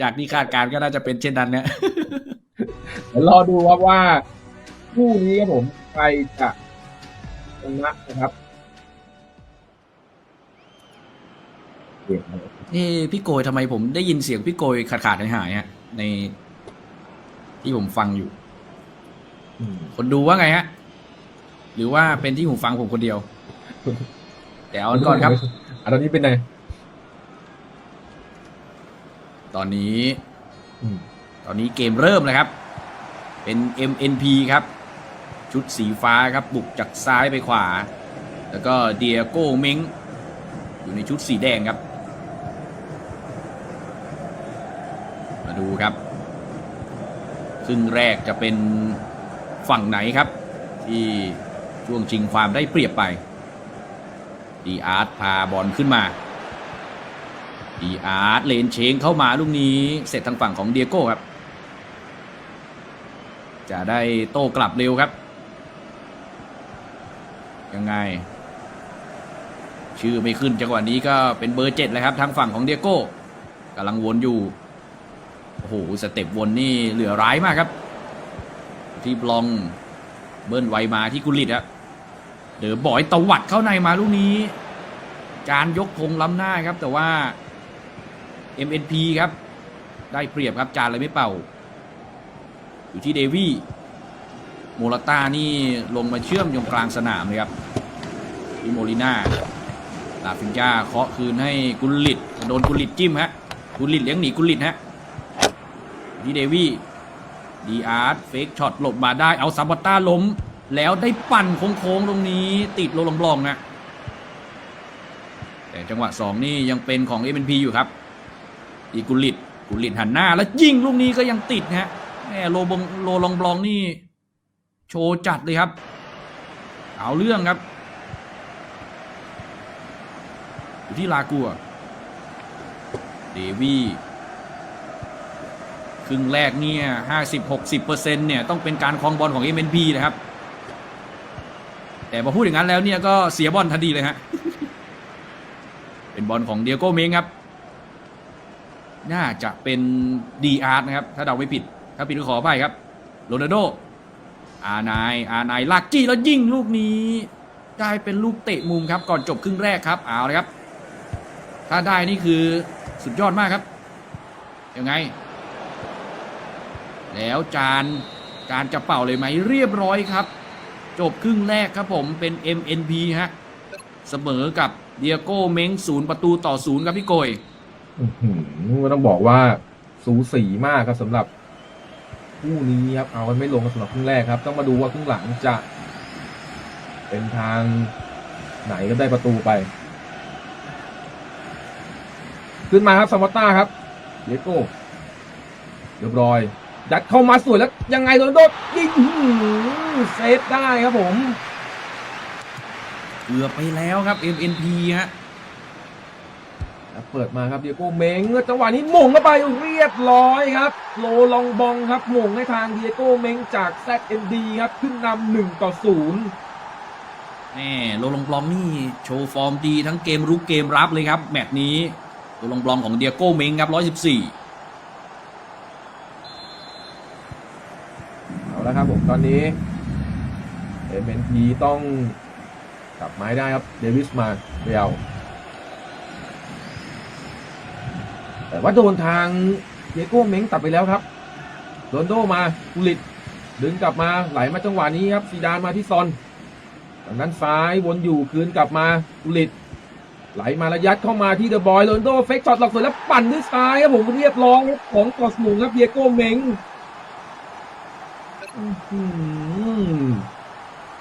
จากที่คาดการณ์ก็น่าจะเป็นเช่นนั้นเนี่ยเดี๋ยวรอดูครับว่าคู่นี้ครับผมใครจะชนะนะครับเดี๋ยวเอ้พี่โกยทำไมผมได้ยินเสียงพี่โกยขาดขาดหายหายๆฮะ ในที่ผมฟังอยู่อืมคนดูว่าไงฮะ หรือว่าเป็นที่หูฟังผมคนเดียวแต่เอาก่อนครับอะตอนนี้เป็นไง ตอนนี้อืมตอนนี้เกมเริ่มเลยครับ เป็น MNP ครับ ชุดสีฟ้าครับบุกจากซ้ายไปขวา แล้วก็เดียโก้เม้งอยู่ในชุดสีแดงครับ มาดูครับครึ่งแรกจะเป็นฝั่งไหนครับ ที่ช่วงชิงความได้เปรียบไปดีอาร์ตพาบอลขึ้นมา ดีอาร์ตเลนเชงเข้ามาลูกนี้เสร็จทางฝั่งของเดียโก้ครับ จะได้โต้กลับเร็วครับ ยังไง ชื่อไม่ขึ้นจังหวะนี้ก็เป็นเบอร์เจ็ดเลยครับทางฝั่งของเดียโก้กำลังวนอยู่ โอ้โหสเต็ปวนนี่เหลือร้ายมากครับ ที่บลองเบิ้ลไวมาที่กุลิตครับเด๋อบอยตวัดเข้าในมาลูกนี้ การยกธงล้ำหน้าครับแต่ว่า MNP ครับ ได้เปรียบครับจานเลยไม่เป่า อยู่ที่เดวี่โมราต้านี่ลงมาเชื่อมยงกลางสนามเลยครับที่โมลิน่าลาฟินยาเคาะคืนให้กุลลิตโดนกุลลิตจิ้มฮะกุลลิตเลี้ยงหนีกุลลิตฮะที่เดวี่ดีอาร์ตเฟกช็อตหลบมาได้เอาซาบัตต้าล้ม แล้วได้ปั่นโค้งๆตรงนี้ติดโลลองบลองนะแต่จังหวะสองนี่ยังเป็นของ m อ p อยู่ครับ อีกุลิตกุลิตหันหน้า แล้วยิงลูกนี้ก็ยังติดฮะแหมโลบงโลลองบลองนี่ โชว์จัดเลยครับ เอาเรื่องครับ อยู่ที่ลากัว เดวี่ครึ่งแรกเนี่ยห้าสิบหกสิบเปอร์เซ็นเนี่ย ต้องเป็นการครองบอลของ MNP นะครับ แต่พอพูดอย่างนั้นแล้วเนี่ยก็เสียบอลทันทีเลยฮะ เป็นบอลของเดียโก้เมงครับ น่าจะเป็นดีอาร์นะครับ ถ้าเดาไม่ผิด ถ้าผิดก็ขออภัยครับโรนัลโดอานายอานายลากจี้แล้วยิงลูกนี้ได้เป็นลูกเตะมุมครับ ก่อนจบครึ่งแรกครับเอาเลยครับ ถ้าได้นี่คือสุดยอดมากครับยังไง แล้วจานจานจะเป่าเลยไหมเรียบร้อยครับ จบครึ่งแรกครับผมเป็น MNP ฮะเสมอกับเดียโก้เม้งศูนย์ประตูต่อศูนย์ครับพี่โกย ก็ต้องบอกว่าสูสีมากครับสำหรับคู่นี้ครับเอากันไม่ลงสำหรับครึ่งแรกครับ ต้องมาดูว่าครึ่งหลังจะ เป็นทางไหนก็ได้ประตูไป ขึ้นมาครับซามาต้าครับเดโก้เรียบร้อยยัดเข้ามาสวยแล้ว ยังไงโดนโดดยิงเซฟได้ครับผม เกือบไปแล้วครับ MNP ฮะ เปิดมาครับเดียโก้เมงจังหวะนี้หม่งเข้าไปเรียบร้อยครับ โลลองบองครับหม่งให้ทางเดียโก้เมงจาก ZMD ครับขึ้นนำหนึ่งต่อศูนย์แน่โรลองบลองนี่โชว์ฟอร์มดีทั้งเกมรุกเกมรับเลยครับ แมตช์นี้โรลองบลองของเดียโก้เม้งครับ114เอาละครับผมตอนนี้ MNP ต้องกลับไม้ได้ครับเดวิสมาเรียว แต่ว่าโดนทางเดียโก้เมงตัดไปแล้วครับโรนโดมากุลิตดึงกลับมาไหลมาจังหวะนี้ครับซีดานมาที่ซอนทางด้านซ้ายวนอยู่คืนกลับมากุลิตไหลมาระยัดเข้ามาที่เดอะบอยโรนโดเฟกช็อตหลอกสวยแล้วปั่นด้วยซ้ายครับผมเรียบร้อยครับของกอสมุงครับเดียโก้เมงอื้อหือ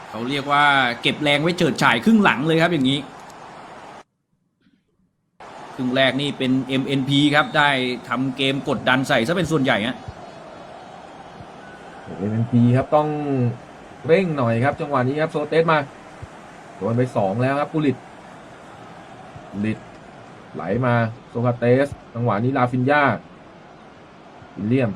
เขาเรียกว่าเก็บแรงไว้เฉิดฉายครึ่งหลังเลยครับอย่างนี้ ครึ่งแรกนี่เป็น MNP ครับ ได้ทำเกมกดดันใส่ซะเป็นส่วนใหญ่ฮะ เอ็นพีครับต้องเร่งหน่อยครับจังหวะนี้ครับโซเตสมาโดนไปสองแล้วครับกุลิตกุลิตไหลมาโซคาเตส จังหวะนี้ลาฟินยาวิลเลียม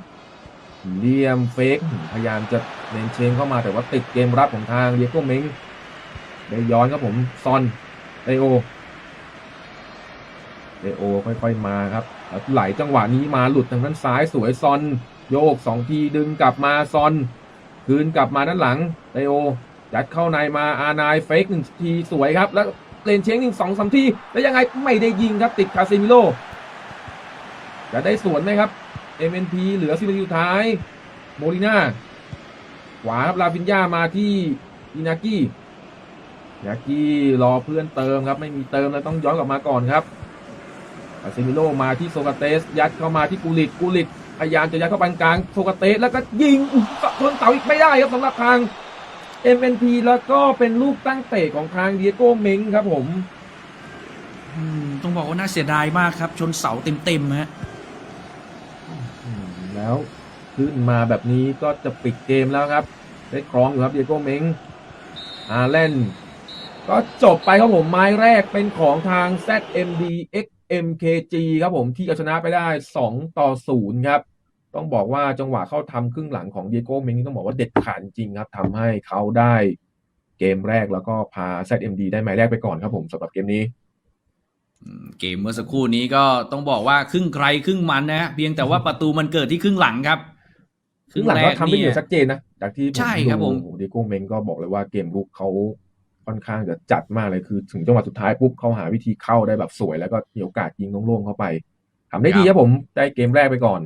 วิลเลียมเฟกพยายามจะเลนเชงเข้ามาแต่ว่าติดเกมรับของทางเดียโก้เม้งได้ย้อนครับผมซอนไดโอ ไดโอค่อยๆมาครับไหลจังหวะนี้มาหลุดทางด้านซ้ายสวยซอน โยกสองทีดึงกลับมาซอน คืนกลับมาด้านหลังไดโอยัดเข้าในมาอานายเฟกหนึ่งทีสวยครับ แล้วเลนเชงหนึ่งสองสามทีแล้วยังไงไม่ได้ยิงครับติดคาเซมิโลจะได้สวนไหมครับ MNP เหลือสิบนาทีสุดท้าย โมลิน่าขวาครับลาฟินยามาที่อินากิอินากิรอเพื่อนเติมครับ ไม่มีเติมแล้วต้องย้อนกลับมาก่อนครับ คาเซมิโลมาที่โซกาเตส ยัดเข้ามาที่กูลิตกูลิตพยายามจะยัดเข้าไปกลางโซกาเตส แล้วก็ยิงอุ๊ยทนเสาอีกไม่ได้ครับสำหรับทาง MNP แล้วก็เป็นลูกตั้งเตะของทางเดียโก้เม้งครับผมอืมต้องบอกว่าน่าเสียดายมากครับ ชนเสาเต็มๆฮะอืมแล้วขึ้นมาแบบนี้ก็จะปิดเกมแล้วครับได้ครองอยู่ครับเดียโก้เม้งอาเลนก็จบไปครับผมไม้แรกเป็นของทาง ZMD XMKG ครับผมที่เอาชนะไปได้ 2 ต่อ 0 ครับ ต้องบอกว่าจังหวะเข้าทำครึ่งหลังของเดียโก้เม้งนี่ต้องบอกว่าเด็ดขาดจริงครับทำให้เขาได้เกมแรกแล้วก็พา ZMD ได้ไม้แรกไปก่อนครับผมสำหรับเกมนี้อืมเกมเมื่อสักครู่นี้ก็ต้องบอกว่าครึ่งใครครึ่งมันนะฮะเพียงแต่ว่าประตูมันเกิดที่ครึ่งหลังครับครึ่งหลังก็ทำได้อย่างชัดเจนนะจากที่ใช่ครับผมดูเดโก้เมงก็บอกเลยว่าเกมลุกเขา ค่อนข้างจะจัดมากเลยคือถึงจังหวะสุดท้ายปุ๊บเขาหาวิธีเข้าได้แบบสวยแล้วก็มีโอกาสยิงโล่งๆเข้าไปทำได้ดีครับผมได้เกมแรกไปก่อน